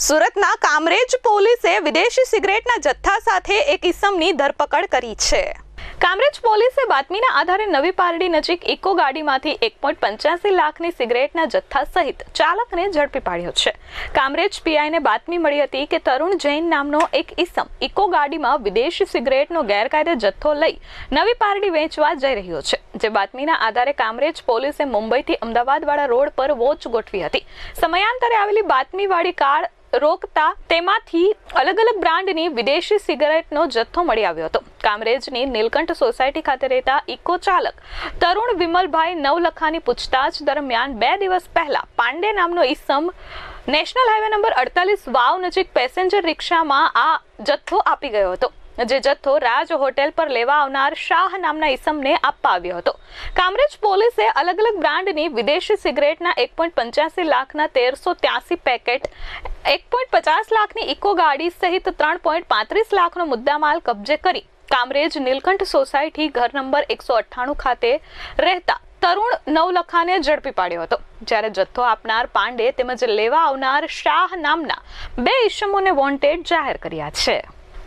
સુરતના કામરેજ પોલીસે વિદેશી સિગરેટના જથ્થા સાથે એક ઇસમની ધરપકડ કરી છે. કામરેજ પોલીસે બાતમીના આધારે નવી પારડી નજીક ઇકો ગાડીમાંથી એક પોઈન્ટ પંચ્યાસી લાખની સિગરેટના જથ્થા સહિત ચાલકને ઝડપી પાડ્યો છે. કામરેજ પીઆઈને બાતમી મળી હતી કે તરુણ જૈન નામનો એક ઇસમ ઇકો ગાડીમાં વિદેશી સિગરેટનો ગેરકાયદે જથ્થો લઈ નવી પારડી વેચવા જઈ રહ્યો છે, જે બાતમીના આધારે કામરેજ પોલીસે મુંબઈથી અમદાવાદવાળા રોડ પર વોચ ગોઠવી હતી. સમયાંતરે આવેલી બાતમીવાળી કાર રોકતા તેમાંથી અલગ અલગ બ્રાન્ડની વિદેશી સિગરેટનો જથ્થો મળી આવ્યો હતો. કામરેજની નીલકંઠ સોસાયટી ખાતે રહેતા ઇકો ચાલક તરુણ વિમલભાઈ નવલખાની પૂછતાછ દરમિયાન બે દિવસ પહેલા પાંડે નામનો ઈસમ નેશનલ હાઈવે નંબર અડતાલીસ વાવ નજીક પેસેન્જર રિક્ષામાં આ જથ્થો આપી ગયો હતો. જે જથ્થો રાજ હોટેલ પર લેવા આવનાર શાહ નામના ઈસમને આપવા આવ્યો હતો. કામરેજ પોલીસે અલગ અલગ બ્રાન્ડની વિદેશી સિગરેટના એક પોઈન્ટ પંચ્યાસી લાખના તેરસો ત્યાસી પેકેટ, એક પોઈન્ટ પચાસ લાખની ઇકો ગાડી સહિત ત્રણ પોઈન્ટ પાંત્રીસ લાખનો મુદ્દામાલ કબજે કરી કામરેજ નીલકંઠ સોસાયટી ઘર નંબર એકસો અઠ્ઠાણું ખાતે રહેતા તરુણ નવલખાને ઝડપી પાડ્યો હતો. જ્યારે જથ્થો આપનાર પાંડે તેમજ લેવા આવનાર શાહ નામના બે ઈસમોને વોન્ટેડ જાહેર કર્યા છે.